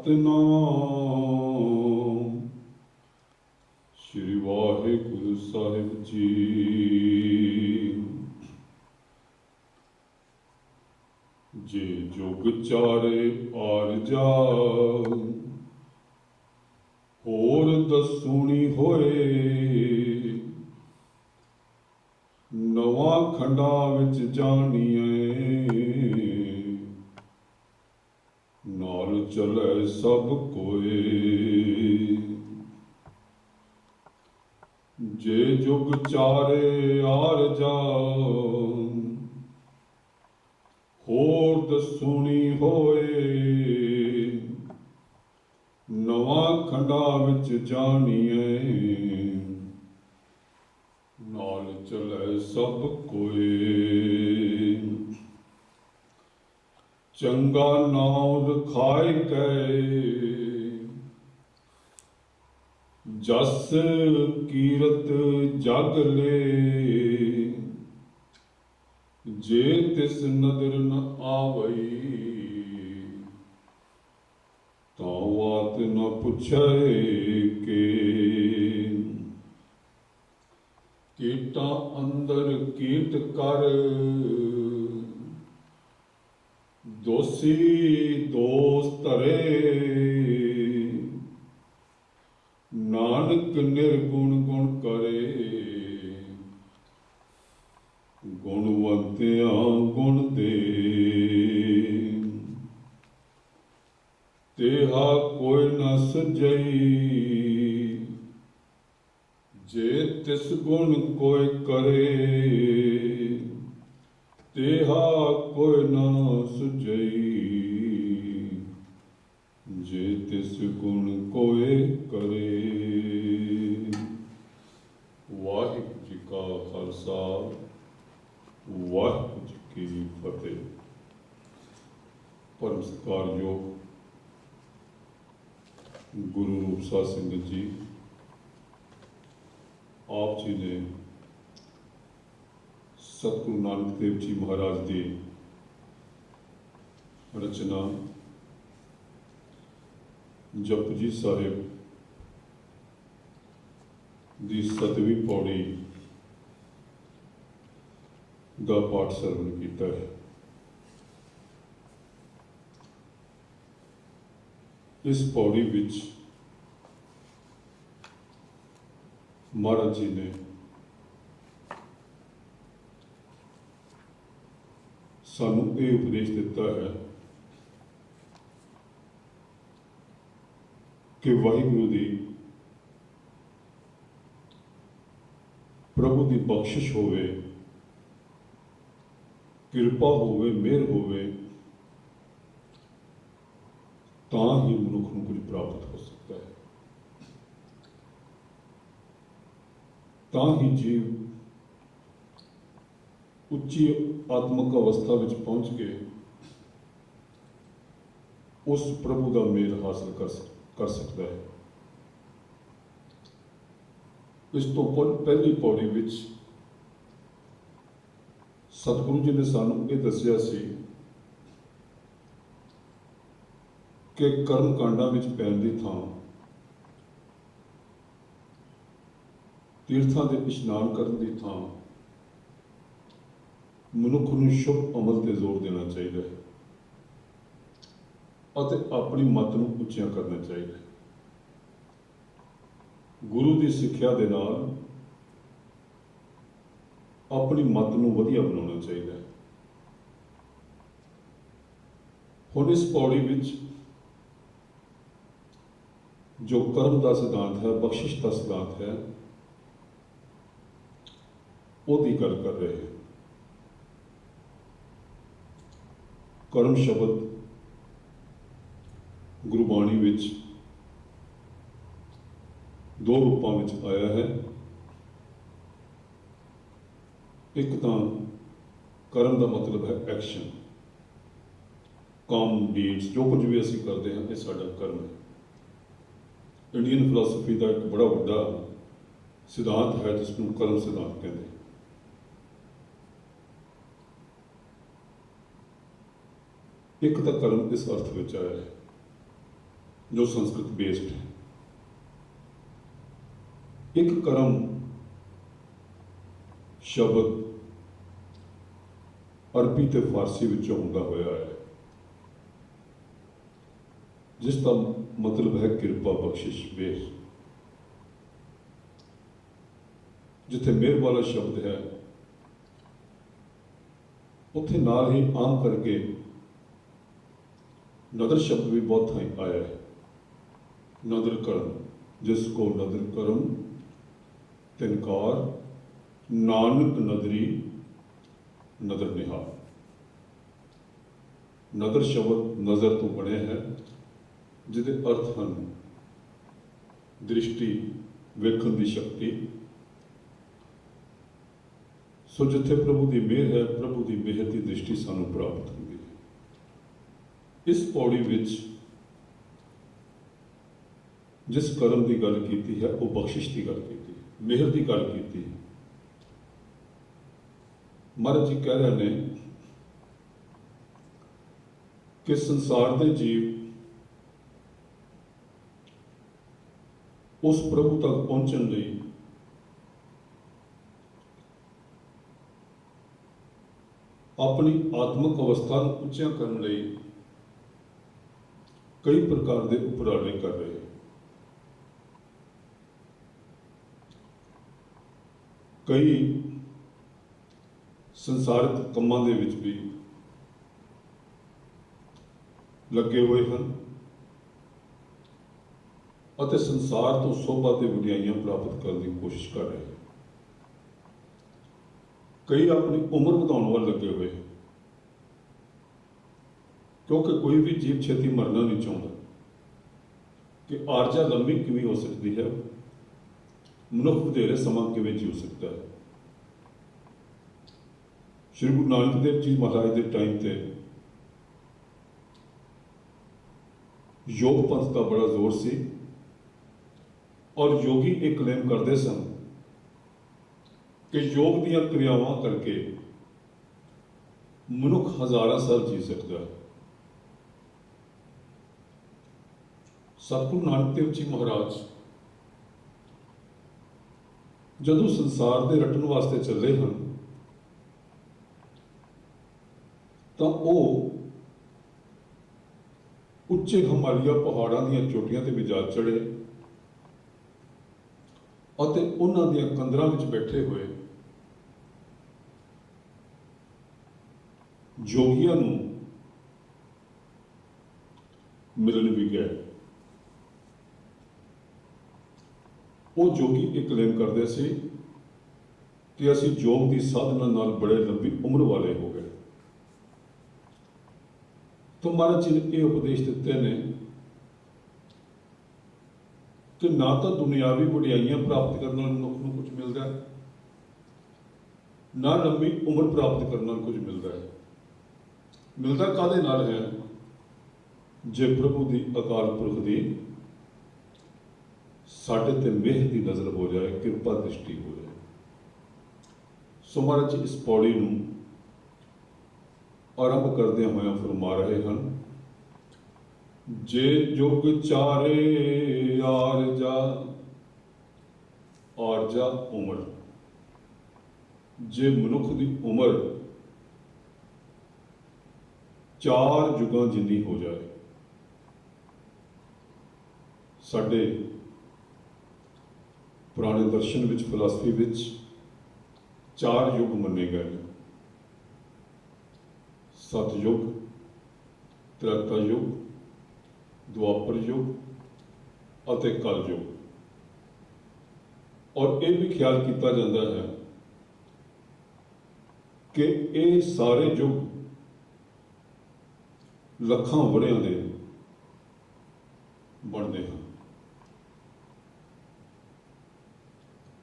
ਸਤਨਾਮ। ਸ਼੍ਰੀ ਵਾਹਿਗੁਰੂ ਸਾਹਿਬ ਜੀ। ਜੇ ਜੁਗ ਚਾਰ ਜੇ ਜੁਗ ਚਾਰੇ ਆਰ ਜਾ ਹੋਰ ਦਸੂਣੀ ਹੋਏ, ਨਵਾਂ ਖੰਡਾ ਵਿੱਚ ਜਾਣੀਏ ਨਾਲ ਚਲੇ ਸਭ ਕੋਏ। ਚੰਗਾ ਨਾਮ ਰਖਾਇ ਕੈ। ਜਸ ਕੀਰਤ ਜਗ ਲੇ। ਜੇ ਤਿਸ ਨਦਰ ਨ ਆਵਈ ਤਾਂ ਬਾਤ ਨ ਪੁੱਛੈ ਕੇ। ਕੀਟਾਂ ਅੰਦਰ ਕੀਟ ਕਰ, ਦੋਸੀ ਦੋਸ ਧਰੇ ਨਾਨਕ ਨਿਰਗੁਣ ਗੁਣ ਕਰੇ ਗੁਣਵੰਤਿਆਂ ਗੁਣ ਦੇ ਤੇਹਾ ਕੋਈ ਨ ਜੇ ਤਿਸ ਗੁਣ ਕੋਈ ਕਰੇ ਤੇਹਾ ਕੋਈ ਨ ਸੁਜਈ ਜੇ ਤਿਸ ਗੁਣ ਕੋਈ ਕਰੇ ਵਾਹਿਗੁਰੂ ਜੀ ਕਾ ਖਾਲਸਾ ਵਾਹਿਗੁਰੂ ਜੀ ਕੀ ਫਤਿਹ ਪਰਮ ਸਤਿਕਾਰਯੋਗ ਗੁਰੂ ਰੂਪਸਾ ਸਿੰਘ ਜੀ, ਆਪ ਜੀ ਨੇ ਸਤਿਗੁਰੂ ਨਾਨਕ ਦੇਵ ਜੀ ਮਹਾਰਾਜ ਦੀ ਰਚਨਾ ਜਪਜੀ ਸਾਹਿਬ ਦੀ ਸਤਵੀਂ ਪੌੜੀ ਦਾ ਪਾਠ ਸਰਵਣ ਕੀਤਾ ਹੈ। ਇਸ ਪੌੜੀ ਵਿੱਚ ਮਹਾਰਾਜ ਜੀ ਨੇ ਸਾਨੂੰ ਇਹ ਉਪਦੇਸ਼ ਦਿੱਤਾ ਹੈ ਕਿ ਵਾਹਿਗੁਰੂ ਦੀ ਪ੍ਰਭੂ ਦੀ ਬਖਸ਼ਿਸ਼ ਹੋਵੇ, ਕਿਰਪਾ ਹੋਵੇ, ਮਿਹਰ ਹੋਵੇ ਤਾਂ ਹੀ ਮਨੁੱਖ ਨੂੰ ਕੁਝ ਪ੍ਰਾਪਤ ਹੋ ਸਕਦਾ ਹੈ ਤਾਂ ਹੀ ਜੀਵ ਉੱਚੀ ਆਤਮਿਕ ਅਵਸਥਾ ਵਿੱਚ ਪਹੁੰਚ ਕੇ ਉਸ ਪ੍ਰਭੂ ਦਾ ਮੇਲ ਹਾਸਲ ਕਰ ਸਕਦਾ ਹੈ ਇਸ ਤੋਂ ਪਹਿ- ਪਹਿਲੀ ਪੌੜੀ ਵਿੱਚ ਸਤਿਗੁਰੂ ਜੀ ਨੇ ਸਾਨੂੰ ਇਹ ਦੱਸਿਆ ਸੀ ਕਿ ਕਰਮ ਕਾਂਡਾਂ ਵਿੱਚ ਪੈਣ ਦੀ ਥਾਂ। ਤੀਰਥਾਂ ਦੇ ਇਸ਼ਨਾਨ ਕਰਨ ਦੀ ਥਾਂ। ਮਨੁੱਖ ਨੂੰ ਸ਼ੁਭ ਅਮਲ ਤੇ ਜ਼ੋਰ ਦੇਣਾ ਚਾਹੀਦਾ ਹੈ। ਅਤੇ ਆਪਣੀ ਮਤ ਨੂੰ ਉੱਚਿਆਂ ਕਰਨਾ ਚਾਹੀਦਾ ਹੈ। ਗੁਰੂ ਦੀ ਸਿੱਖਿਆ ਦੇ ਨਾਲ ਆਪਣੀ ਮਤ ਨੂੰ ਵਧੀਆ ਬਣਾਉਣਾ ਚਾਹੀਦਾ ਹੈ। ਹੁਣ ਇਸ ਪੌੜੀ ਵਿੱਚ ਜੋ ਕਰਮ ਦਾ ਸਿਧਾਂਤ ਹੈ, ਬਖਸ਼ਿਸ਼ ਦਾ ਸਿਧਾਂਤ ਹੈ, ਉਹਦੀ ਗੱਲ ਕਰ ਰਹੇ ਹਾਂ। ਕਰਮ ਸ਼ਬਦ ਗੁਰਬਾਣੀ ਵਿੱਚ ਦੋ ਰੂਪਾਂ ਵਿੱਚ ਆਇਆ ਹੈ। ਇੱਕ ਤਾਂ ਕਰਮ ਦਾ ਮਤਲਬ ਹੈ ਐਕਸ਼ਨ ਕੰਮ ਡੀਡਸ ਜੋ ਕੁਝ ਵੀ ਅਸੀਂ ਕਰਦੇ ਹਾਂ, ਇਹ ਸਾਡਾ ਕਰਮ ਹੈ। ਇੰਡੀਅਨ ਫਿਲਾਸਫੀ ਦਾ ਇੱਕ ਬੜਾ ਵੱਡਾ ਸਿਧਾਂਤ ਹੈ ਜਿਸ ਨੂੰ ਕਰਮ ਸਿਧਾਂਤ ਕਹਿੰਦੇ ਇੱਕ ਤਾਂ ਕਰਮ ਇਸ ਅਰਥ ਵਿੱਚ ਆਇਆ ਹੈ, ਜੋ ਸੰਸਕ੍ਰਿਤ ਬੇਸਡ ਹੈ। ਇੱਕ ਕਰਮ ਸ਼ਬਦ ਅਰਬੀ ਤੇ ਫਾਰਸੀ ਵਿੱਚੋਂ ਹੁੰਦਾ ਹੋਇਆ ਹੈ, ਜਿਸ ਦਾ ਮਤਲਬ ਹੈ ਕਿਰਪਾ ਬਖਸ਼ਿਸ਼ ਮਿਹਰ ਜਿੱਥੇ ਮਿਹਰ ਵਾਲਾ ਸ਼ਬਦ ਹੈ, ਉੱਥੇ ਨਾਲ ਹੀ ਆਮ ਕਰਕੇ ਨਦਰ ਸ਼ਬਦ ਵੀ ਬਹੁਤ ਥਾਈਂ ਆਇਆ ਹੈ। ਨਦਰ ਕਰਮ, ਜਿਸ ਕੋ ਨਦਰ ਕਰਮ ਤਿਨਕਾਰ ਨਾਨਕ ਨਦਰੀ, ਨਦਰ ਨਿਹਾਲ। ਨਦਰ ਸ਼ਬਦ ਨਜ਼ਰ ਤੋਂ ਬਣਿਆ ਹੈ। ਜਿਹਦੇ ਅਰਥ ਹਨ ਦ੍ਰਿਸ਼ਟੀ, ਵੇਖਣ ਦੀ ਸ਼ਕਤੀ। ਸੋ ਜਿੱਥੇ ਪ੍ਰਭੂ ਦੀ ਮਿਹਰ ਹੈ, ਪ੍ਰਭੂ ਦੀ ਮਿਹਰ ਦੀ ਦ੍ਰਿਸ਼ਟੀ ਸਾਨੂੰ ਪ੍ਰਾਪਤ ਹੁੰਦੀ ਹੈ। ਇਸ ਪੌੜੀ ਵਿੱਚ ਜਿਸ ਕਰਮ ਦੀ ਗੱਲ ਕੀਤੀ ਹੈ, ਉਹ ਬਖਸ਼ਿਸ਼ ਦੀ ਗੱਲ ਕੀਤੀ ਹੈ, ਮਿਹਰ ਦੀ ਗੱਲ ਕੀਤੀ ਹੈ। ਮਹਾਰਾਜ ਜੀ ਕਹਿ ਰਹੇ ਨੇ ਕਿ ਸੰਸਾਰ ਦੇ ਜੀਵ ਉਸ ਪ੍ਰਭੂ ਤੱਕ ਪਹੁੰਚਣ ਲਈ। ਆਪਣੀ ਆਤਮਿਕ ਅਵਸਥਾ ਨੂੰ ਉੱਚਿਆਂ ਕਰਨ ਲਈ ਕਈ ਪ੍ਰਕਾਰ ਦੇ ਉਪਰਾਲੇ ਕਰ ਰਹੇ। ਕਈ ਸੰਸਾਰਿਕ ਕੰਮਾਂ ਦੇ ਵਿੱਚ ਵੀ ਲੱਗੇ ਹੋਏ ਹਨ। ਅਤੇ ਸੰਸਾਰ ਤੋਂ ਸੋਭਾ ਤੇ ਵਡਿਆਈਆਂ ਪ੍ਰਾਪਤ ਕਰਨ ਦੀ ਕੋਸ਼ਿਸ਼ ਕਰ ਰਹੇ ਹਨ ਕਈ ਆਪਣੀ ਉਮਰ ਵਧਾਉਣ ਵੱਲ ਲੱਗੇ ਹੋਏ ਹਨ। ਕਿਉਂਕਿ ਕੋਈ ਵੀ ਜੀਵ ਛੇਤੀ ਮਰਨਾ ਨਹੀਂ ਚਾਹੁੰਦਾ। ਕਿ ਆਰਜਾ ਲੰਬੀ ਕਿਵੇਂ ਹੋ ਸਕਦੀ ਹੈ? ਮਨੁੱਖ ਵਧੇਰੇ ਸਮਾਂ ਕਿਵੇਂ ਜੀਉ ਸਕਦਾ ਹੈ? ਸ਼੍ਰੀ ਗੁਰੂ ਨਾਨਕ ਦੇਵ ਜੀ ਮਹਾਰਾਜ ਦੇ ਟਾਈਮ ਤੇ ਯੋਗ ਪੰਥ ਦਾ ਬੜਾ ਜ਼ੋਰ ਸੀ। ਔਰ ਯੋਗੀ ਇਹ ਕਲੇਮ ਕਰਦੇ ਸਨ ਕਿ ਯੋਗ ਦੀਆਂ ਕਿਰਿਆਵਾਂ ਕਰਕੇ ਮਨੁੱਖ ਹਜ਼ਾਰਾਂ ਸਾਲ ਜੀ ਸਕਦਾ ਹੈ। ਸਤਿਗੁਰੂ ਨਾਨਕ ਦੇਵ ਜੀ ਮਹਾਰਾਜ, ਜਦੋਂ ਸੰਸਾਰ ਦੇ ਰਟਣ ਵਾਸਤੇ ਚੱਲੇ ਹਨ, ਤਾਂ ਉਹ ਉੱਚੇ ਹਿਮਾਲਿਆ ਪਹਾੜਾਂ ਦੀਆਂ ਚੋਟੀਆਂ ਤੇ ਵੀ ਜਾ ਚੜੇ ਅਤੇ ਉਹਨਾਂ ਦੀਆਂ ਕੰਦਰਾਂ ਵਿੱਚ ਬੈਠੇ ਹੋਏ ਜੋਗੀਆਂ ਨੂੰ ਮਿਲਣ ਵੀ ਗਏ। ਉਹ ਜੋਗੀ ਇਹ ਕਲੇਮ ਕਰਦੇ ਸੀ ਕਿ ਅਸੀਂ ਯੋਗ ਦੀ ਸਾਧਨਾ ਨਾਲ ਬੜੇ ਲੰਬੀ ਉਮਰ ਵਾਲੇ ਹੋ ਗਏ। ਤਾਂ ਮਹਾਰਾਜ ਜੀ ਨੇ ਇਹ ਉਪਦੇਸ਼ ਦਿੱਤੇ ਨੇ ਕਿ ਨਾ ਤਾਂ ਦੁਨਿਆਵੀ ਵਡਿਆਈਆਂ ਪ੍ਰਾਪਤ ਕਰਨ ਨਾਲ ਮਨੁੱਖ ਨੂੰ ਕੁਝ ਮਿਲਦਾ ਹੈ। ਨਾ ਲੰਮੀ ਉਮਰ ਪ੍ਰਾਪਤ ਕਰਨ ਨਾਲ ਕੁਝ ਮਿਲਦਾ ਹੈ। ਮਿਲਦਾ ਕਾਦੇ ਨਾਲ ਹੈ? ਜੇ ਪ੍ਰਭੂ ਦੀ ਅਕਾਲ ਪੁਰਖ ਦੀ ਸਾਡੇ ਤੇ ਮਿਹਰ ਦੀ ਨਜ਼ਰ ਹੋ ਜਾਏ, ਕਿਰਪਾ ਦ੍ਰਿਸ਼ਟੀ ਹੋ ਜਾਏ। ਸੋ ਮਹਾਰਾਜ ਇਸ ਪੌੜੀ ਨੂੰ ਆਰੰਭ ਕਰਦਿਆਂ ਹੋਇਆਂ ਫਰਮਾ ਰਹੇ ਹਨ ਜੇ ਜੁਗ ਚਾਰੇ ਆਰਜਾ ਆਰਜਾ ਉਮਰ। ਜੇ ਮਨੁੱਖ ਦੀ ਉਮਰ ਚਾਰ ਜੁਗਾਂ ਜਿੰਨੀ ਹੋ ਜਾਏ, ਸਾਡੇ ਪੁਰਾਣੇ ਦਰਸ਼ਨ ਵਿੱਚ ਫਿਲਾਸਫੀ ਵਿੱਚ ਚਾਰ ਯੁੱਗ ਮੰਨੇ ਗਏ ਨੇ। ਸਤਯੁਗ, ਤ੍ਰੇਤਾ ਯੁੱਗ ਦੁਆਪਰ ਯੁੱਗ ਅਤੇ ਕਲਯੁਗ ਔਰ ਇਹ ਵੀ ਖਿਆਲ ਕੀਤਾ ਜਾਂਦਾ ਹੈ ਕਿ ਇਹ ਸਾਰੇ ਯੁੱਗ ਲੱਖਾਂ ਵਰਿਆਂ ਦੇ ਬਣਦੇ ਹਨ।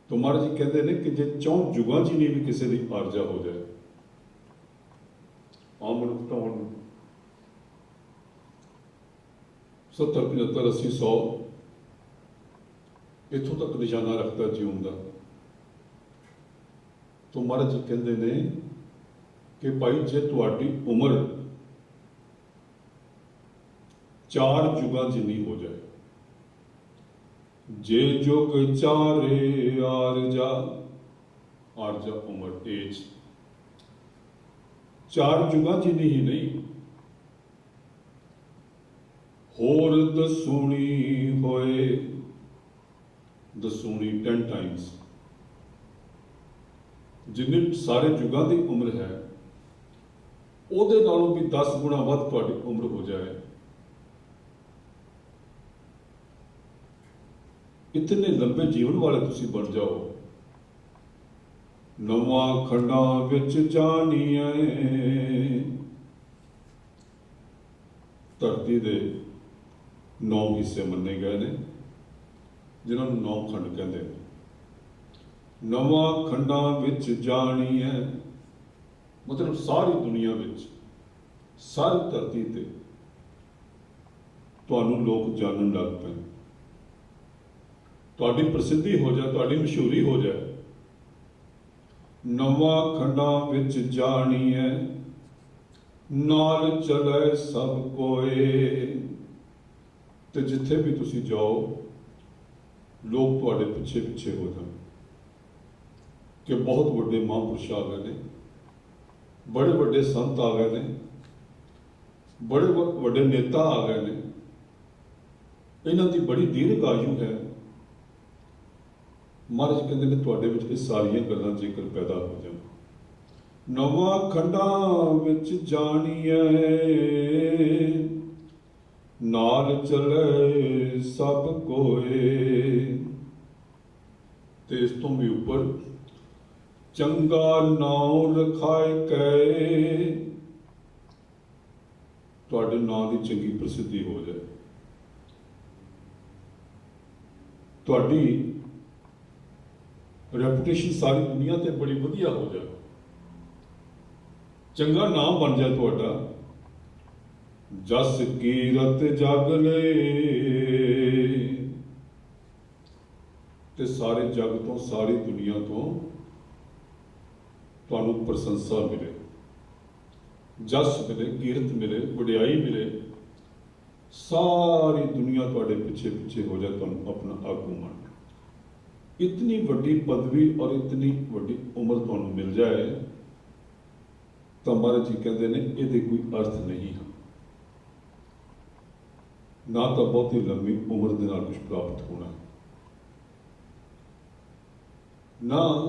ਤੋ ਮਹਾਰਾਜ ਜੀ ਕਹਿੰਦੇ ਨੇ ਕਿ ਜੇ ਚੌਂ ਯੁਗਾਂ 'ਚ ਹੀ ਨਹੀਂ ਵੀ ਕਿਸੇ ਦੀ ਆਰਜਾ ਹੋ ਜਾਏ ਆਮ ਮਨੁੱਖ ਤਾਂ ਹੁਣ 70 75 80 100 ਇੱਥੋਂ ਤੱਕ ਨਿਸ਼ਾਨਾ ਰੱਖਦਾ ਜੀਵਨ ਦਾ। ਤੋ ਮਹਾਰਾਜ ਜੀ ਕਹਿੰਦੇ ਨੇ ਕਿ ਭਾਈ, ਜੇ ਤੁਹਾਡੀ ਉਮਰ ਚਾਰ ਯੁਗਾਂ ਜਿੰਨੀ ਹੋ ਜਾਏ, ਜੇ ਜੁਗ ਚਾਰੇ ਆਰਜਾ ਆਰਜਾ ਉਮਰ ਏਜ ਚਾਰ ਯੁਗਾਂ ਜਿੰਨੀ ਹੀ ਨਹੀਂ ਹੋਰ ਦਸੂਣੀ ਹੋਏ। ਦਸੂਣੀ 10 ਟਾਈਮਸ ਜਿੰਨੇ ਸਾਰੇ ਯੁਗਾਂ ਦੀ ਉਮਰ ਹੈ, ਉਹਦੇ ਨਾਲੋਂ ਵੀ 10 ਗੁਣਾ ਵੱਧ ਤੁਹਾਡੀ ਉਮਰ ਹੋ ਜਾਏ। ਇਤਨੇ ਲੰਬੇ ਜੀਵਨ ਵਾਲੇ ਤੁਸੀਂ ਬਣ ਜਾਓ। ਨਵਾਂ ਖੰਡਾਂ ਵਿੱਚ ਜਾਣੀਏ ਨੌ ਹਿੱਸੇ ਮੰਨੇ ਗਏ ਨੇ, ਜਿਨ੍ਹਾਂ ਨੂੰ ਨੌ ਖੰਡ ਕਹਿੰਦੇ ਨੇ। ਨਵਾਂ ਖੰਡਾਂ ਵਿੱਚ ਜਾਣੀ ਹੈ, ਮਤਲਬ ਸਾਰੀ ਦੁਨੀਆ ਵਿੱਚ, ਸਾਰੀ ਧਰਤੀ ਤੇ ਤੁਹਾਨੂੰ ਲੋਕ ਜਾਣਨ ਲੱਗ ਪਏ। ਤੁਹਾਡੀ ਪ੍ਰਸਿੱਧੀ ਹੋ ਜਾ ਤੁਹਾਡੀ ਮਸ਼ਹੂਰੀ ਹੋ ਜਾ ਨਵਾਂ ਖੰਡਾਂ ਵਿੱਚ ਜਾਣੀ ਹੈ, ਨਾਲ ਚਲੇ ਸਭ ਕੋਏ। ਤੇ ਜਿੱਥੇ ਵੀ ਤੁਸੀਂ ਜਾਓ, ਲੋਕ ਤੁਹਾਡੇ ਪਿੱਛੇ ਪਿੱਛੇ ਹੋ ਜਾਣ। ਕਿ ਬਹੁਤ ਵੱਡੇ ਮਹਾਂਪੁਰਸ਼ ਆ ਗਏ ਨੇ, ਬੜੇ ਵੱਡੇ ਸੰਤ ਆ ਗਏ ਨੇ, ਬੜੇ ਵੱਡੇ ਨੇਤਾ ਆ ਗਏ ਨੇ। ਇਹਨਾਂ ਦੀ ਬੜੀ ਦੀਰਘ ਆਯੂ ਹੈ। ਮਹਾਰਾਜ ਕਹਿੰਦੇ ਨੇ, ਤੁਹਾਡੇ ਵਿੱਚ ਇਹ ਸਾਰੀਆਂ ਗੱਲਾਂ ਜੇਕਰ ਪੈਦਾ ਹੋ ਜਾਣ। ਨਵਾਂ ਖੰਡਾਂ ਵਿੱਚ ਜਾਣੀਐ। ਨਾਲ ਚਲੇ ਸਭ ਕੋਏ। ਤੇ ਇਸ ਤੋਂ ਵੀ ਉੱਪਰ, ਚੰਗਾ ਨਾਉ ਰਖਾਇ ਕੈ ਤੁਹਾਡੇ ਨਾਂ ਦੀ ਚੰਗੀ ਪ੍ਰਸਿੱਧੀ ਹੋ ਜਾਏ। ਤੁਹਾਡੀ ਰੈਪੂਟੇਸ਼ਨ ਸਾਰੀ ਦੁਨੀਆ ਤੇ ਬੜੀ ਵਧੀਆ ਹੋ ਜਾਏ ਚੰਗਾ ਨਾਮ ਬਣ ਜਾਏ ਤੁਹਾਡਾ। ਜਸ ਕੀਰਤ ਜਗ ਲੈ ਤੇ ਸਾਰੇ ਜਗ ਤੋਂ, ਸਾਰੀ ਦੁਨੀਆ ਤੋਂ ਤੁਹਾਨੂੰ ਪ੍ਰਸ਼ੰਸਾ ਮਿਲੇ। ਜਸ ਮਿਲੇ, ਕੀਰਤ ਮਿਲੇ, ਵਡਿਆਈ ਮਿਲੇ। ਸਾਰੀ ਦੁਨੀਆ ਤੁਹਾਡੇ ਪਿੱਛੇ ਪਿੱਛੇ ਹੋ ਜਾਏ, ਤੁਹਾਨੂੰ ਆਪਣਾ ਆਗੂ ਮੰਨ ਇਤਨੀ ਵੱਡੀ ਪਦਵੀ ਔਰ ਇਤਨੀ ਵੱਡੀ ਉਮਰ ਤੁਹਾਨੂੰ ਮਿਲ ਜਾਏ, ਤਾਂ ਮਹਾਰਾਜ ਜੀ ਕਹਿੰਦੇ ਨੇ, ਇਹਦੇ ਕੋਈ ਅਰਥ ਨਹੀਂ ਹੈ ਨਾ ਤਾਂ ਬਹੁਤੀ ਲੰਮੀ ਉਮਰ ਦੇ ਨਾਲ ਕੁਝ ਪ੍ਰਾਪਤ ਹੋਣਾ। ਨਾ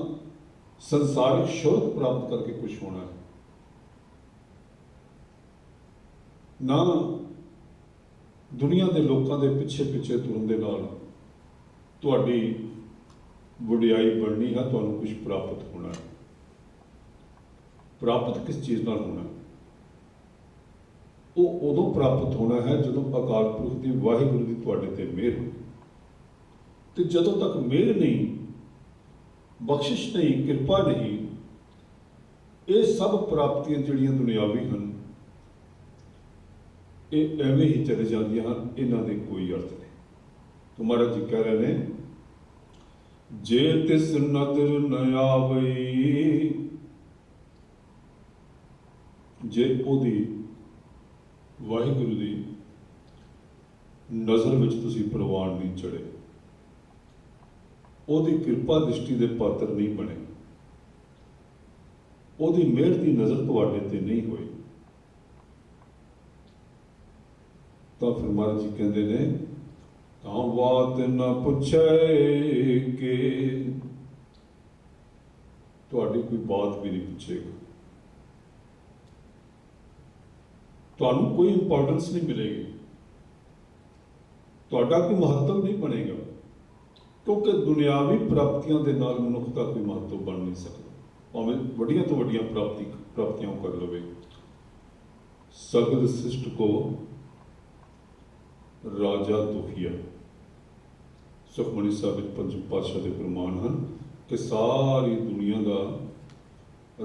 ਸੰਸਾਰਿਕ ਸ਼ੋਹਰਤ ਪ੍ਰਾਪਤ ਕਰਕੇ ਕੁਝ ਹੋਣਾ। ਹੈ ਨਾ ਦੁਨੀਆ ਦੇ ਲੋਕਾਂ ਦੇ ਪਿੱਛੇ ਪਿੱਛੇ ਤੁਰਨ ਦੇ ਨਾਲ ਤੁਹਾਡੀ ਵਡਿਆਈ ਬਣਨੀ ਹੈ, ਤੁਹਾਨੂੰ ਕੁਝ ਪ੍ਰਾਪਤ ਹੋਣਾ। ਪ੍ਰਾਪਤ ਕਿਸ ਚੀਜ਼ ਨਾਲ ਹੋਣਾ? ਉਹ ਉਦੋਂ ਪ੍ਰਾਪਤ ਹੋਣਾ ਹੈ ਜਦੋਂ ਅਕਾਲ ਪੁਰਖ ਦੀ ਵਾਹਿਗੁਰੂ ਦੀ ਤੁਹਾਡੇ ਤੇ ਮਿਹਰ ਹੋਵੇ ਤੇ ਜਦੋਂ ਤੱਕ ਮਿਹਰ ਨਹੀਂ, ਬਖਸ਼ਿਸ਼ ਨਹੀਂ, ਕਿਰਪਾ ਨਹੀਂ, ਇਹ ਸਭ ਪ੍ਰਾਪਤੀਆਂ ਜਿਹੜੀਆਂ ਦੁਨਿਆਵੀ ਹਨ, ਇਹ ਐਵੇਂ ਹੀ ਚਲੇ ਜਾਂਦੀਆਂ ਹਨ, ਇਹਨਾਂ ਦੇ ਕੋਈ ਅਰਥ ਨਹੀਂ। ਤੁਮਾਰਾ ਜੀ ਕਹਿ ਰਹੇ ਨੇ, ਜੇ ਤਿਸ ਨਦਰ ਨ ਆਵਈ, ਜੇ ਉਹਦੀ ਵਾਹਿਗੁਰੂ ਦੀ ਨਜ਼ਰ ਵਿੱਚ ਤੁਸੀਂ ਪ੍ਰਵਾਨ ਨਹੀਂ ਚੜੇ ਉਹਦੀ ਕਿਰਪਾ ਦ੍ਰਿਸ਼ਟੀ ਦੇ ਪਾਤਰ ਨਹੀਂ ਬਣੇ। ਉਹਦੀ ਮਿਹਰ ਦੀ ਨਜ਼ਰ ਤੁਹਾਡੇ ਤੇ ਨਹੀਂ ਹੋਈ। ਤਾਂ ਫਿਰ ਮਹਾਰਾਜ ਜੀ ਕਹਿੰਦੇ ਨੇ, ਤਾਂ ਬਾਤ ਨਾ ਪੁੱਛੇ ਕਿ ਤੁਹਾਡੀ ਕੋਈ ਬਾਤ ਵੀ ਨਹੀਂ ਪੁੱਛੇਗਾ। ਤੁਹਾਨੂੰ ਕੋਈ ਇੰਪੋਰਟੈਂਸ ਨਹੀਂ ਮਿਲੇਗੀ। ਤੁਹਾਡਾ ਕੋਈ ਮਹੱਤਵ ਨਹੀਂ ਬਣੇਗਾ, ਕਿਉਂਕਿ ਦੁਨਿਆਵੀ ਪ੍ਰਾਪਤੀਆਂ ਦੇ ਨਾਲ ਮਨੁੱਖ ਦਾ ਕੋਈ ਮਹੱਤਵ ਬਣ ਨਹੀਂ ਸਕਦਾ। ਭਾਵੇਂ ਵੱਡੀਆਂ ਤੋਂ ਵੱਡੀਆਂ ਪ੍ਰਾਪਤੀ, ਪ੍ਰਾਪਤੀਆਂ ਕਰ ਲਵੇ। ਸਗਲ ਸਿਸ਼ਟ ਕੋ ਰਾਜਾ ਦੁਖੀਆ। ਸੁਖਮਨੀ ਸਾਹਿਬ ਵਿੱਚ ਪੰਜ ਪਾਤਸ਼ਾਹ ਦੇ ਪ੍ਰਮਾਣ ਹਨ ਕਿ ਸਾਰੀ ਦੁਨੀਆ ਦਾ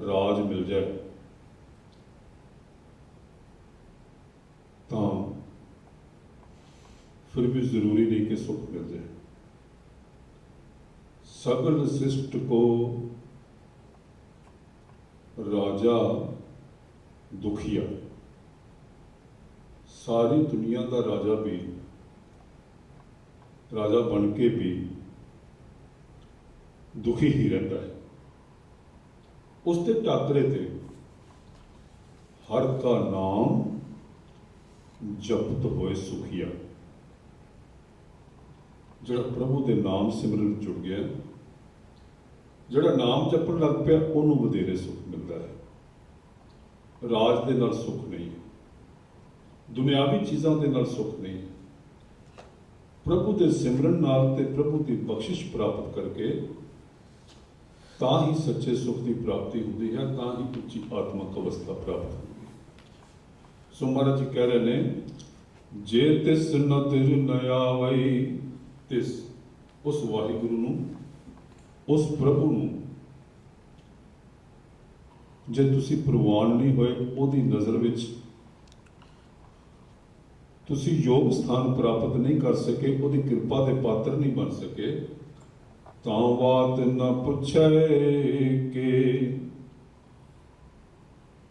ਰਾਜ ਮਿਲ ਜਾਏ ਤਾਂ ਫਿਰ ਵੀ ਜ਼ਰੂਰੀ ਨਹੀਂ ਕਿ ਸੁੱਖ ਮਿਲ ਜਾਏ ਸਗਲ ਸਿਸ਼ਟ ਕੋ ਰਾਜਾ ਦੁਖੀਆ। ਸਾਰੀ ਦੁਨੀਆ ਦਾ ਰਾਜਾ ਵੀ, ਰਾਜਾ ਬਣ ਕੇ ਵੀ ਦੁਖੀ ਹੀ ਰਹਿੰਦਾ ਹੈ। ਉਸ ਤੇ ਟਾਕਰੇ ਤੇ ਹਰ ਕਾ ਨਾਮ ਜਪਤ ਹੋਏ ਸੁਖੀਆ। ਜਿਹੜਾ ਪ੍ਰਭੂ ਦੇ ਨਾਮ ਸਿਮਰਨ ਵਿੱਚ ਜੁੜ ਗਿਆ ਜਿਹੜਾ ਨਾਮ ਜਪਣ ਲੱਗ ਪਿਆ, ਉਹਨੂੰ ਵਧੇਰੇ ਸੁੱਖ ਮਿਲਦਾ ਹੈ। ਰਾਜ ਦੇ ਨਾਲ ਸੁੱਖ ਨਹੀਂ ਦੁਨਿਆਵੀ ਚੀਜ਼ਾਂ ਦੇ ਨਾਲ ਸੁਖ ਨਹੀਂ ਪ੍ਰਭੂ ਦੇ ਸਿਮਰਨ ਨਾਲ ਤੇ ਪ੍ਰਭੂ ਦੀ ਬਖਸ਼ਿਸ਼ ਪ੍ਰਾਪਤ ਕਰਕੇ ਤਾਂ ਹੀ ਸੱਚੇ ਸੁਖ ਦੀ ਪ੍ਰਾਪਤੀ ਹੁੰਦੀ ਹੈ, ਤਾਂ ਹੀ ਉੱਚੀ ਆਤਮਿਕ ਅਵਸਥਾ ਪ੍ਰਾਪਤ ਹੁੰਦੀ ਹੈ। ਸੋ ਮਹਾਰਾਜ ਜੀ ਕਹਿ ਰਹੇ ਨੇ, ਜੇ ਤਿਸ ਨਦਰ ਨ ਆਵਈ ਤਿਸ ਉਸ ਵਾਹਿਗੁਰੂ ਨੂੰ, ਉਸ ਪ੍ਰਭੂ ਨੂੰ। ਜੇ ਤੁਸੀਂ ਪ੍ਰਵਾਨ ਨਹੀਂ ਹੋਏ ਉਹਦੀ ਨਜ਼ਰ ਵਿੱਚ, ਤੁਸੀਂ ਯੋਗ ਸਥਾਨ ਪ੍ਰਾਪਤ ਨਹੀਂ ਕਰ ਸਕੇ, ਉਹਦੀ ਕਿਰਪਾ ਦੇ ਪਾਤਰ ਨਹੀਂ ਬਣ ਸਕੇ, ਤਾਂ ਬਾਤ ਨਾ ਪੁੱਛੇ ਕਿ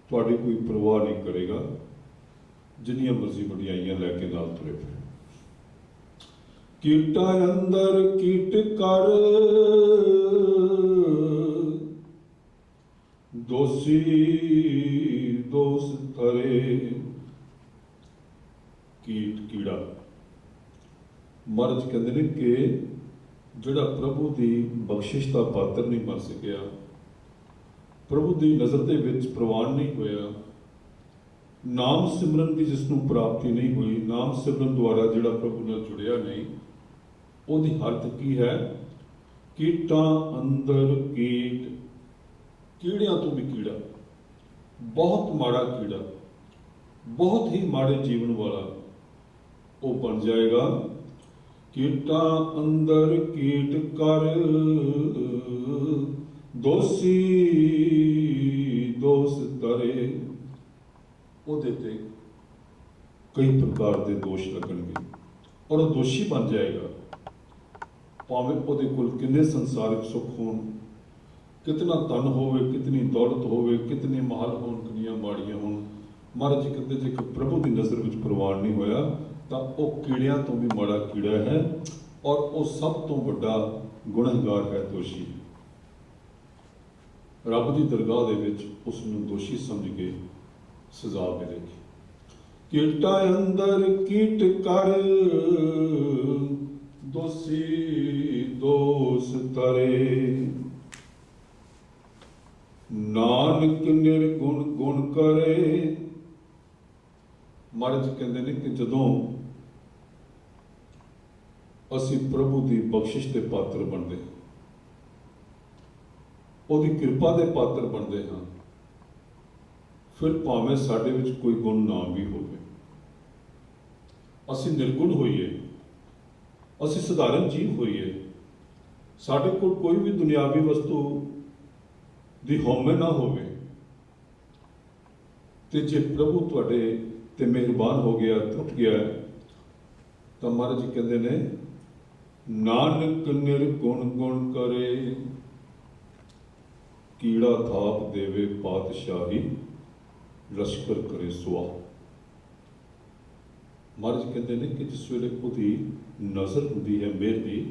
ਤੁਹਾਡੀ ਕੋਈ ਪਰਵਾਹ ਨਹੀਂ ਕਰੇਗਾ, ਜਿੰਨੀਆਂ ਮਰਜ਼ੀ ਵਡਿਆਈਆਂ ਲੈ ਕੇ ਨਾਲ ਤੁਰੇ ਫਿਰੇ ਕੀਟਾਂ ਅੰਦਰ ਕੀਟ ਕਰ। ਦੋਸੀ ਦੋਸ ਧਰੇ। ਕੀਟ ਕੀੜਾ। ਮਰਜ ਕਹਿੰਦੇ ਨੇ ਕਿ ਜਿਹੜਾ ਪ੍ਰਭੂ ਦੀ ਬਖਸ਼ਿਸ਼ ਦਾ ਪਾਤਰ ਨਹੀਂ ਬਣ ਸਕਿਆ, ਪ੍ਰਭੂ ਦੀ ਨਜ਼ਰ ਦੇ ਵਿੱਚ ਪ੍ਰਵਾਨ ਨਹੀਂ ਹੋਇਆ, ਨਾਮ ਸਿਮਰਨ ਦੀ ਜਿਸ ਨੂੰ ਪ੍ਰਾਪਤੀ ਨਹੀਂ ਹੋਈ, ਨਾਮ ਸਿਮਰਨ ਦੁਆਰਾ ਜਿਹੜਾ ਪ੍ਰਭੂ ਨਾਲ ਜੁੜਿਆ ਨਹੀਂ ਉਹਦੀ ਹਾਲਤ ਕੀ ਹੈ? ਕੀਟਾਂ ਅੰਦਰ ਕੀਟ। ਕੀੜਿਆਂ ਤੋਂ ਵੀ ਕੀੜਾ। ਬਹੁਤ ਮਾੜਾ ਕੀੜਾ। ਬਹੁਤ ਹੀ ਮਾੜੇ ਜੀਵਨ ਵਾਲਾ। ਉਹ ਬਣ ਜਾਏਗਾ। ਕੀਟਾਂ ਅੰਦਰ ਕੀਟ ਕਰ। ਦੋਸੀ ਦੋਸ ਤਰੇ। ਉਹਦੇ ਤੇ ਕਈ ਪ੍ਰਕਾਰ ਦੇ ਦੋਸ਼ ਲੱਗਣਗੇ। ਔਰ ਉਹ ਦੋਸ਼ੀ ਬਣ ਜਾਏਗਾ। ਭਾਵੇਂ ਉਹਦੇ ਕੋਲ ਕਿੰਨੇ ਸੰਸਾਰਿਕ ਸੁੱਖ ਹੋਣ, ਕਿਤਨਾ ਧਨ ਹੋਵੇ, ਕਿਤਨੀ ਦੌਲਤ ਹੋਵੇ, ਕਿਤਨੇ ਮਹਲ ਹੋਣ, ਕਿੰਨੀਆਂ ਮਾੜੀਆਂ ਹੋਣ, ਮਹਾਰਾਜ ਜੀ ਕਹਿੰਦੇ ਜੇ ਕਿ ਪ੍ਰਭੂ ਦੀ ਨਜ਼ਰ ਵਿੱਚ ਪ੍ਰਵਾਨ ਨਹੀਂ ਹੋਇਆ, ਤਾਂ ਉਹ ਕੀੜਿਆਂ ਤੋਂ ਵੀ ਮਾੜਾ ਕੀੜਾ ਹੈ ਔਰ ਉਹ ਸਭ ਤੋਂ ਵੱਡਾ ਗੁਨਾਹਗਾਰ ਹੈ ਦੋਸ਼ੀ। ਰੱਬ ਦੀ ਦਰਗਾਹ ਦੇ ਵਿੱਚ ਉਸ ਨੂੰ ਦੋਸ਼ੀ ਸਮਝ ਕੇ ਸਜ਼ਾ ਮਿਲੇਗੀ। ਕੀਟਾਂ ਅੰਦਰ ਕੀਟ ਕਰ ਦੋਸੀ ਦੋਸ ਤਰੇ। ਨਾਨਕ ਨਿਰਗੁਣ ਗੁਣ ਕਰੇ। ਮਹਾਰਾਜ ਕਹਿੰਦੇ ਨੇ ਕਿ ਜਦੋਂ ਅਸੀਂ ਪ੍ਰਭੂ ਦੀ ਬਖਸ਼ਿਸ਼ ਦੇ ਪਾਤਰ ਬਣਦੇ ਹਾਂ, ਉਹਦੀ ਕਿਰਪਾ ਦੇ ਪਾਤਰ ਬਣਦੇ ਹਾਂ, ਫਿਰ ਭਾਵੇਂ ਸਾਡੇ ਵਿੱਚ ਕੋਈ ਗੁਣ ਨਾ ਵੀ ਹੋਵੇ। ਅਸੀਂ ਨਿਰਗੁਣ ਹੋਈਏ। ਅਸੀਂ ਸਧਾਰਨ ਜੀਵ ਹੋਈਏ। ਸਾਡੇ ਕੋਲ ਕੋਈ ਵੀ ਦੁਨਿਆਵੀ ਵਸਤੂ ਦੀ ਹਉਮੈ ਨਾ ਹੋਵੇ। ਤੇ ਜੇ ਪ੍ਰਭੂ ਤੁਹਾਡੇ ਤੇ ਮਿਹਰਬਾਨ ਹੋ ਗਿਆ, ਟੁੱਟ ਗਿਆ ਤਾਂ ਮਹਾਰਾਜ ਜੀ ਕਹਿੰਦੇ ਨੇ, ਨਾਨਕ ਨਿਰਗੁਣ ਗੁਣ ਕਰੇ, ਕੀੜਾ ਥਾਪ ਦੇਵੇ ਪਾਤਸ਼ਾਹੀ ਲਸ਼ਕਰ ਕਰੇ ਸੁਆ ਮਹਾਰਾਜ ਕਹਿੰਦੇ ਨੇ ਕਿ ਜਿਸ ਵੇਲੇ ਉਹਦੀ ਨਜ਼ਰ ਹੁੰਦੀ ਹੈ ਮਿਹਰ ਦੀ,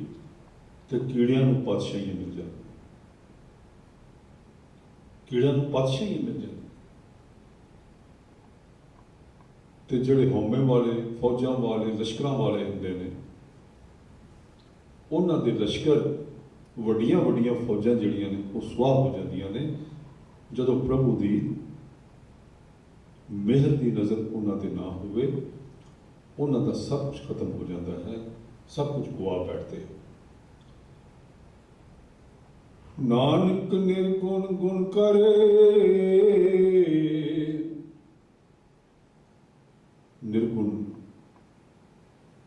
ਤੇ ਕੀੜਿਆਂ ਨੂੰ ਪਾਤਸ਼ਾਹੀ ਮਿਲ ਜਾਂਦੀ ਕੀੜਿਆਂ ਨੂੰ ਪਾਤਸ਼ਾਹੀ ਮਿਲ ਜਾਂਦੀ ਤੇ ਜਿਹੜੇ ਹਉਮੈ ਵਾਲੇ, ਫੌਜਾਂ ਵਾਲੇ, ਲਸ਼ਕਰਾਂ ਵਾਲੇ ਹੁੰਦੇ ਨੇ, ਉਹਨਾਂ ਦੇ ਲਸ਼ਕਰ ਵੱਡੀਆਂ ਵੱਡੀਆਂ ਫੌਜਾਂ ਜਿਹੜੀਆਂ ਨੇ, ਉਹ ਸੁਆਹ ਹੋ ਜਾਂਦੀਆਂ ਨੇ, ਜਦੋਂ ਪ੍ਰਭੂ ਦੀ ਮਿਹਰ ਦੀ ਨਜ਼ਰ ਉਹਨਾਂ ਤੇ ਨਾ ਹੋਵੇ ਉਹਨਾਂ ਦਾ ਸਭ ਕੁਝ ਖਤਮ ਹੋ ਜਾਂਦਾ ਹੈ, ਸਭ ਕੁਝ ਗਵਾ ਬੈਠਦੇ ਨਾਨਕ ਨਿਰਗੁਣ ਗੁਣ ਕਰੇ, ਨਿਰਗੁਣ,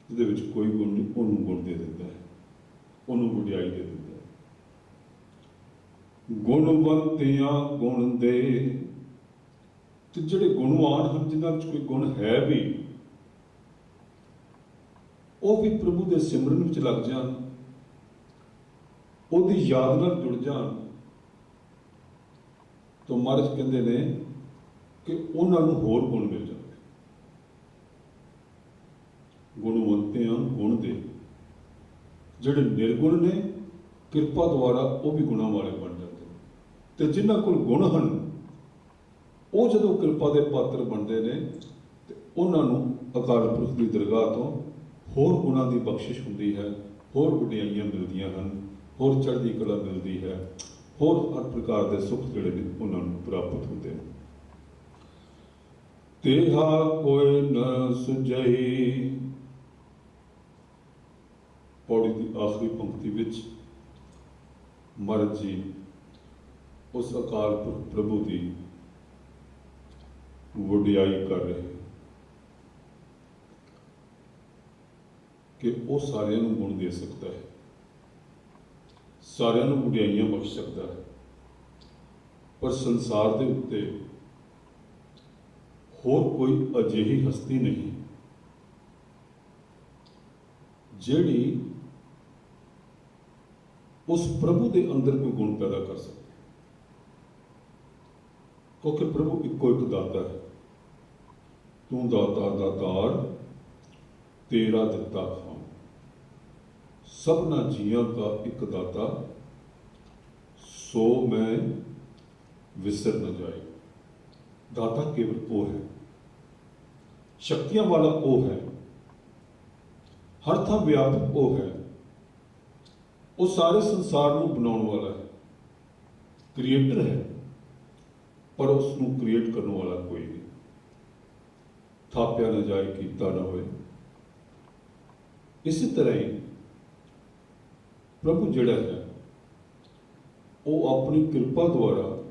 ਜਿਹਦੇ ਵਿੱਚ ਕੋਈ ਗੁਣ ਨਹੀਂ, ਉਹਨੂੰ ਗੁਣ ਦੇ ਦਿੰਦਾ ਹੈ, ਉਹਨੂੰ ਵਡਿਆਈ ਦੇ ਦਿੰਦਾ ਹੈ। ਗੁਣਵੰਤਿਆਂ ਗੁਣ ਦੇ, ਤੇ ਜਿਹੜੇ ਗੁਣਵਾਨ ਹਨ, ਜਿਨ੍ਹਾਂ ਵਿੱਚ ਕੋਈ ਗੁਣ ਹੈ ਵੀ ਉਹ ਵੀ ਪ੍ਰਭੂ ਦੇ ਸਿਮਰਨ ਵਿੱਚ ਲੱਗ ਜਾਣ, ਉਹਦੀ ਯਾਦ ਨਾਲ ਜੁੜ ਜਾਣ, ਤੋਂ ਮਹਾਰਾਜ ਕਹਿੰਦੇ ਨੇ ਕਿ ਉਹਨਾਂ ਨੂੰ ਹੋਰ ਗੁਣ ਮਿਲ ਜਾਂਦੇ ਗੁਣਵੰਤਿਆਂ ਗੁਣ ਦੇ। ਜਿਹੜੇ ਨਿਰਗੁਣ ਨੇ, ਕਿਰਪਾ ਦੁਆਰਾ ਉਹ ਵੀ ਗੁਣਾਂ ਵਾਲੇ ਬਣ ਜਾਂਦੇ ਤੇ ਜਿਨ੍ਹਾਂ ਕੋਲ ਗੁਣ ਹਨ, ਉਹ ਜਦੋਂ ਕਿਰਪਾ ਦੇ ਪਾਤਰ ਬਣਦੇ ਨੇ, ਤੇ ਉਹਨਾਂ ਨੂੰ ਅਕਾਲ ਪੁਰਖ ਦੀ ਦਰਗਾਹ ਤੋਂ ਹੋਰ ਗੁਣਾਂ ਦੀ ਬਖਸ਼ਿਸ਼ ਹੁੰਦੀ ਹੈ, ਹੋਰ ਵਡਿਆਈਆਂ ਮਿਲਦੀਆਂ ਹਨ, ਹੋਰ ਚੜ੍ਹਦੀ ਕਲਾ ਮਿਲਦੀ ਹੈ, ਹੋਰ ਹਰ ਪ੍ਰਕਾਰ ਦੇ ਸੁੱਖ ਜਿਹੜੇ ਨੇ ਉਹਨਾਂ ਨੂੰ ਪ੍ਰਾਪਤ ਹੁੰਦੇ ਹਨ। ਤੇਹਾ ਕੋਈ ਨ ਸੁਝਈ। ਪੌੜੀ ਦੀ ਆਖਰੀ ਪੰਕਤੀ ਵਿੱਚ, ਮਹਾਰਾਜ ਜੀ, ਉਸ ਅਕਾਲ ਪੁਰਖ ਪ੍ਰਭੂ ਦੀ ਵਡਿਆਈ ਕਰ ਰਹੇ ਕਿ ਉਹ ਸਾਰਿਆਂ ਨੂੰ ਗੁਣ ਦੇ ਸਕਦਾ ਹੈ। ਸਾਰਿਆਂ ਨੂੰ ਵਡਿਆਈਆਂ ਬਖਸ਼ ਸਕਦਾ ਹੈ। ਪਰ ਸੰਸਾਰ ਦੇ ਉੱਤੇ ਹੋਰ ਕੋਈ ਅਜਿਹੀ ਹਸਤੀ ਨਹੀਂ। ਜਿਹੜੀ ਉਸ ਪ੍ਰਭੂ ਦੇ ਅੰਦਰ ਕੋਈ ਗੁਣ ਪੈਦਾ ਕਰ ਸਕੇ ਕਿਉਂਕਿ ਪ੍ਰਭੂ ਇੱਕੋ ਇੱਕ ਦਾਤਾ ਹੈ। ਤੂੰ ਦਾਤਾ ਦਾਤਾਰ ਤੇਰਾ ਦਿੱਤਾ ਸਭਨਾ ਜੀਆਂ ਦਾ ਇੱਕ ਦਾਤਾ, ਸੋ ਮੈਂ ਵਿਸਰ ਨਾ ਜਾਏ। ਦਾਤਾ ਕੇਵਲ ਉਹ ਹੈ। ਸ਼ਕਤੀਆਂ ਵਾਲਾ ਉਹ ਹੈ। ਹਰ ਥਾਂ ਵਿਆਪਕ ਉਹ ਹੈ। ਉਹ ਸਾਰੇ ਸੰਸਾਰ ਨੂੰ ਬਣਾਉਣ ਵਾਲਾ ਹੈ। ਕ੍ਰੀਏਟਰ ਹੈ, ਪਰ ਉਸ ਨੂੰ ਕ੍ਰੀਏਟ ਕਰਨ ਵਾਲਾ ਕੋਈ ਨਹੀਂ। ਥਾਪਿਆ ਨਾ ਜਾਏ, ਕੀਤਾ ਨਾ ਹੋਏ। ਇਸੇ ਤਰ੍ਹਾਂ ਹੀ ਪ੍ਰਭੂ ਜਿਹੜਾ ਹੈ, ਉਹ ਆਪਣੀ ਕਿਰਪਾ ਦੁਆਰਾ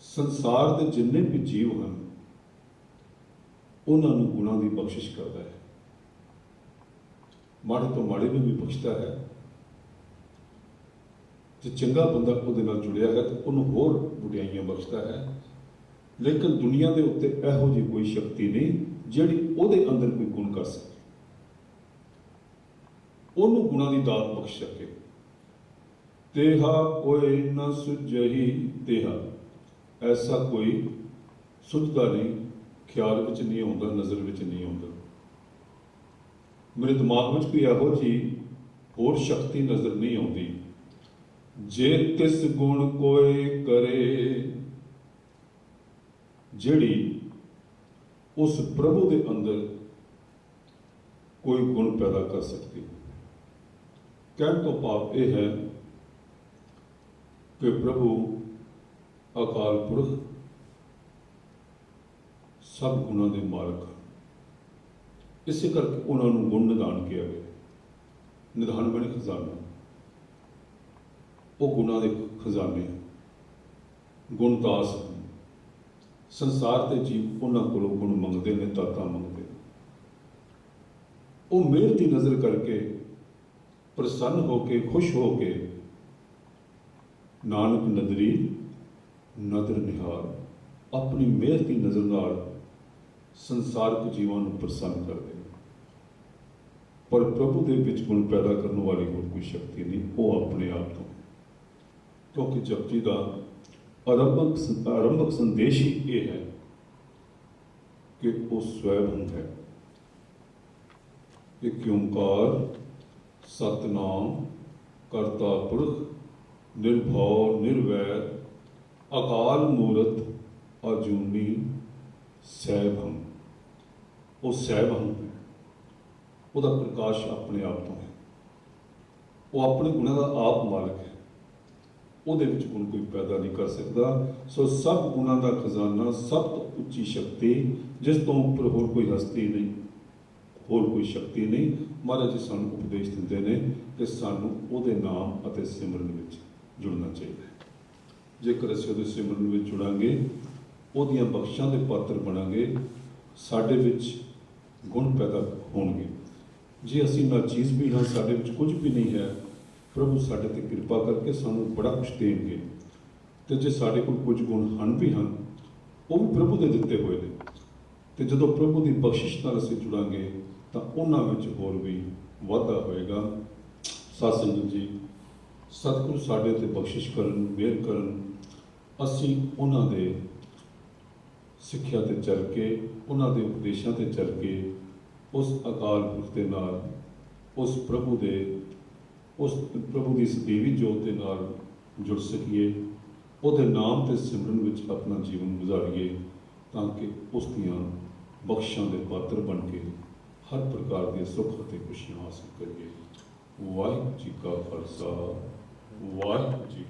ਸੰਸਾਰ ਦੇ ਜਿੰਨੇ ਵੀ ਜੀਵ ਹਨ, ਉਹਨਾਂ ਨੂੰ ਗੁਣਾਂ ਦੀ ਬਖਸ਼ਿਸ਼ ਕਰਦਾ ਹੈ। ਮਾੜੇ ਤੋਂ ਮਾੜੇ ਨੂੰ ਵੀ ਬਖਸ਼ਦਾ ਹੈ। ਜੇ ਚੰਗਾ ਬੰਦਾ ਉਹਦੇ ਨਾਲ ਜੁੜਿਆ ਹੈ, ਤਾਂ ਉਹਨੂੰ ਹੋਰ ਵਡਿਆਈਆਂ ਬਖਸ਼ਦਾ ਹੈ। ਲੇਕਿਨ ਦੁਨੀਆ ਦੇ ਉੱਤੇ ਇਹੋ ਜਿਹੀ ਕੋਈ ਸ਼ਕਤੀ ਨਹੀਂ, ਜਿਹੜੀ ਉਹਦੇ ਅੰਦਰ ਕੋਈ ਗੁਣ ਕਰ ਸਕੇ। ਉਹਨੂੰ ਗੁਣਾਂ ਦੀ ਦਾਤ ਬਖਸ਼ ਸਕੇ। ਤੇਹਾ ਕੋਈ ਨ ਸੁਝਹੀ ਤੇਹਾ। ਐਸਾ ਕੋਈ ਸੁਝਦਾ ਨਹੀਂ, ਖਿਆਲ ਵਿੱਚ ਨਹੀਂ ਆਉਂਦਾ, ਨਜ਼ਰ ਵਿੱਚ ਨਹੀਂ ਆਉਂਦਾ। ਮੇਰੇ ਦਿਮਾਗ ਵਿੱਚ ਕੋਈ ਇਹੋ ਜਿਹੀ ਹੋਰ ਸ਼ਕਤੀ ਨਜ਼ਰ ਨਹੀਂ ਆਉਂਦੀ। ਜੇ ਤਿਸ ਗੁਣ ਕੋਈ ਕਰੇ, ਜਿਹੜੀ ਉਸ ਪ੍ਰਭੂ ਦੇ ਅੰਦਰ ਕੋਈ ਗੁਣ ਪੈਦਾ ਕਰ ਸਕਦੀ ਹੈ ਕਹਿਣ ਤੋਂ ਭਾਵ ਇਹ ਹੈ ਕਿ ਪ੍ਰਭੂ ਅਕਾਲ ਪੁਰਖ ਸਭ ਗੁਣਾਂ ਦੇ ਮਾਲਕ ਹਨ। ਇਸੇ ਕਰਕੇ ਉਹਨਾਂ ਨੂੰ ਗੁਣ ਨਿਦਾਨ ਕਿਹਾ ਗਿਆ ਨਿਧਾਨ ਬਣੇ ਖਜ਼ਾਨਾ ਉਹ ਗੁਣਾਂ ਦੇ ਖਜ਼ਾਨੇ ਹਨ। ਗੁਣਦਾਸ ਸੰਸਾਰ ਦੇ ਜੀਵ ਉਹਨਾਂ ਕੋਲੋਂ ਗੁਣ ਮੰਗਦੇ ਨੇ, ਦਾਤਾ ਮੰਗਦੇ ਨੇ ਉਹ ਮਿਹਰ ਦੀ ਨਜ਼ਰ ਕਰਕੇ ਪ੍ਰਸੰਨ ਹੋ ਕੇ, ਖੁਸ਼ ਹੋ ਕੇ ਨਾਨਕ ਨਦਰੀ ਨਦਰ ਨਿਹਾਰ ਆਪਣੀ ਮਿਹਰ ਦੀ ਨਜ਼ਰ ਨਾਲ ਸੰਸਾਰਕ ਜੀਵਾਂ ਨੂੰ ਪ੍ਰਸੰਨ ਕਰਦੇ ਪਰ ਪ੍ਰਭੂ ਦੇ ਵਿੱਚ ਗੁਣ ਪੈਦਾ ਕਰਨ ਵਾਲੀ ਹੋਰ ਕੋਈ ਸ਼ਕਤੀ ਨਹੀਂ, ਉਹ ਆਪਣੇ ਆਪ ਤੋਂ। ਕਿਉਂਕਿ ਜਪਜੀ ਦਾ ਆਰੰਭਕ ਸੰ- ਆਰੰਭਕ ਸੰਦੇਸ਼ ਹੀ ਇਹ ਹੈ ਕਿ ਉਹ ਸਵੈਭੰ ਹੈ। ਕਿ ਕਿਉਂਕਾਰ ਸਤਨਾਮ, ਕਰਤਾ ਪੁਰਖ, ਨਿਰਭਉ, ਨਿਰਵੈਰ, ਅਕਾਲ ਮੂਰਤ, ਅਜੂਨੀ ਸੈਭੰ ਉਹ ਸੈਭੰ ਉਹਦਾ ਪ੍ਰਕਾਸ਼ ਆਪਣੇ ਆਪ ਤੋਂ ਹੈ। ਉਹ ਆਪਣੇ ਗੁਣਾਂ ਦਾ ਆਪ ਮਾਲਕ ਹੈ। ਉਹਦੇ ਵਿੱਚ ਗੁਣ ਕੋਈ ਪੈਦਾ ਨਹੀਂ ਕਰ ਸਕਦਾ। ਸੋ ਸਭ ਗੁਣਾਂ ਦਾ ਖਜ਼ਾਨਾ, ਸਭ ਤੋਂ ਉੱਚੀ ਸ਼ਕਤੀ, ਜਿਸ ਤੋਂ ਉੱਪਰ ਹੋਰ ਕੋਈ ਹਸਤੀ ਨਹੀਂ। ਹੋਰ ਕੋਈ ਸ਼ਕਤੀ ਨਹੀਂ। ਮਹਾਰਾਜ ਜੀ ਸਾਨੂੰ ਉਪਦੇਸ਼ ਦਿੰਦੇ ਨੇ ਕਿ ਸਾਨੂੰ ਉਹਦੇ ਨਾਮ ਅਤੇ ਸਿਮਰਨ ਵਿੱਚ ਜੁੜਨਾ ਚਾਹੀਦਾ ਹੈ। ਜੇਕਰ ਅਸੀਂ ਉਹਦੇ ਸਿਮਰਨ ਵਿੱਚ ਜੁੜਾਂਗੇ, ਉਹਦੀਆਂ ਬਖਸ਼ਾਂ ਦੇ ਪਾਤਰ ਬਣਾਂਗੇ, ਸਾਡੇ ਵਿੱਚ ਗੁਣ ਪੈਦਾ ਹੋਣਗੇ। ਜੇ ਅਸੀਂ ਨਾਚੀਜ਼ ਵੀ ਹਾਂ, ਸਾਡੇ ਵਿੱਚ ਕੁਝ ਵੀ ਨਹੀਂ ਹੈ, ਪ੍ਰਭੂ ਸਾਡੇ ਤੇ ਕਿਰਪਾ ਕਰਕੇ ਸਾਨੂੰ ਬੜਾ ਕੁਝ ਦੇਣਗੇ। ਤੇ ਜੇ ਸਾਡੇ ਕੋਲ ਕੁਝ ਗੁਣ ਹਨ ਵੀ ਹਨ, ਉਹ ਵੀ ਪ੍ਰਭੂ ਦੇ ਦਿੱਤੇ ਹੋਏ ਨੇ। ਤੇ ਜਦੋਂ ਪ੍ਰਭੂ ਦੀ ਬਖਸ਼ਿਸ਼ ਨਾਲ ਅਸੀਂ ਜੁੜਾਂਗੇ ਤਾਂ ਉਹਨਾਂ ਵਿੱਚ ਹੋਰ ਵੀ ਵਾਧਾ ਹੋਏਗਾ। ਸਾਧ ਸੰਗਤ ਜੀ। ਸਤਿਗੁਰੂ ਸਾਡੇ ਤੇ ਬਖਸ਼ਿਸ਼ ਕਰਨ, ਮਿਹਰ ਕਰਨ। ਅਸੀਂ ਉਹਨਾਂ ਦੇ ਸਿੱਖਿਆ ਤੇ ਚੱਲ ਕੇ, ਉਹਨਾਂ ਦੇ ਉਪਦੇਸ਼ਾਂ ਤੇ ਚੱਲ ਕੇ ਉਸ ਅਕਾਲ ਪੁਰਖ ਦੇ ਨਾਲ, ਉਸ ਪ੍ਰਭੂ ਦੇ, ਉਸ ਪ੍ਰਭੂ ਦੀ ਸਦੀਵੀ ਜੋਤ ਦੇ ਨਾਲ ਜੁੜ ਸਕੀਏ। ਉਹਦੇ ਨਾਮ ਤੇ ਸਿਮਰਨ ਵਿੱਚ ਆਪਣਾ ਜੀਵਨ ਗੁਜ਼ਾਰੀਏ ਤਾਂ ਕਿ ਉਸ ਦੀਆਂ ਬਖਸ਼ਾਂ ਦੇ ਪਾਤਰ ਬਣ ਕੇ ਹਰ ਪ੍ਰਕਾਰ ਦੇ ਸੁੱਖ ਅਤੇ ਖੁਸ਼ੀਆਂ ਹਾਸਲ ਕਰੀਏ। ਵਾਹਿਗੁਰੂ ਜੀ ਕਾ ਖਾਲਸਾ ਵਾਹਿਗੁਰੂ ਜੀ